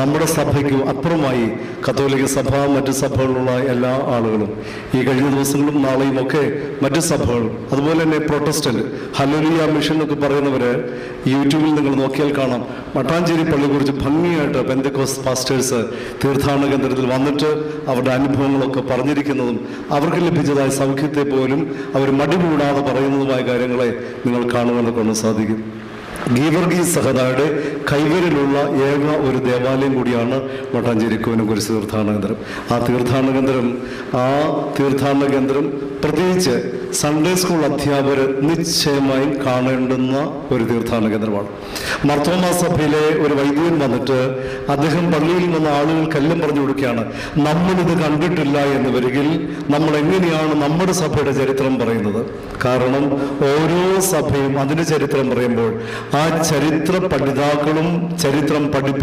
നമ്മുടെ സഭയ്ക്ക് അപ്പുറമായി കത്തോലിക്ക സഭ മറ്റ് സഭകളിലുള്ള എല്ലാ ആളുകളും ഈ കഴിഞ്ഞ ദിവസങ്ങളും നാളെയും ഒക്കെ മറ്റ് സഭകൾ അതുപോലെ തന്നെ പ്രൊട്ടസ്റ്റന്റ് ഹലോലിയ മിഷൻ എന്നൊക്കെ പറയുന്നവർ യൂട്യൂബിൽ നിങ്ങൾ നോക്കിയാൽ കാണാം. മട്ടാഞ്ചേരി പള്ളിയെ കുറിച്ച് ഭംഗിയായിട്ട് പെന്തക്കോസ് പാസ്റ്റേഴ്സ് തീർത്ഥാടന കേന്ദ്രത്തിൽ വന്നിട്ട് അവരുടെ അനുഭവങ്ങളൊക്കെ പറഞ്ഞിരിക്കുന്നതും അവർക്ക് ലഭിച്ചതായ സൗഖ്യത്തെ പോലും അവർ മടികൂടാതെ പറയുന്നതുമായ കാര്യങ്ങളെ നിങ്ങൾ കാണുവാനൊക്കെ സാധിക്കും. ഗീവർഗീസ് സഹദായുടെ കൈവരിലുള്ള ഏക ഒരു ദേവാലയം കൂടിയാണ് മട്ടാഞ്ചേരി കോനക്കുരിശ് തീർത്ഥാടന കേന്ദ്രം ആ തീർത്ഥാടന കേന്ദ്രം ആ തീർത്ഥാടന കേന്ദ്രം പ്രത്യേകിച്ച് സൺഡേ സ്കൂൾ അധ്യാപകർ നിശ്ചയമായും കാണേണ്ടുന്ന ഒരു തീർത്ഥാടന കേന്ദ്രമാണ് മർത്തോമ സഭയിലെ ഒരു വൈദ്യൻ വന്നിട്ട് അദ്ദേഹം പള്ളിയിൽ വന്ന ആളുകൾക്കെല്ലാം പറഞ്ഞു കൊടുക്കുകയാണ് നമ്മളിത് കണ്ടിട്ടില്ല എന്ന് വരികിൽ നമ്മൾ എങ്ങനെയാണ് നമ്മുടെ സഭയുടെ ചരിത്രം പറയുന്നത്? കാരണം ഓരോ സഭയും അതിന്റെ ചരിത്രം പറയുമ്പോൾ ആ ചരിത്ര പഠിതാക്കളും ചരിത്രം പഠിപ്പി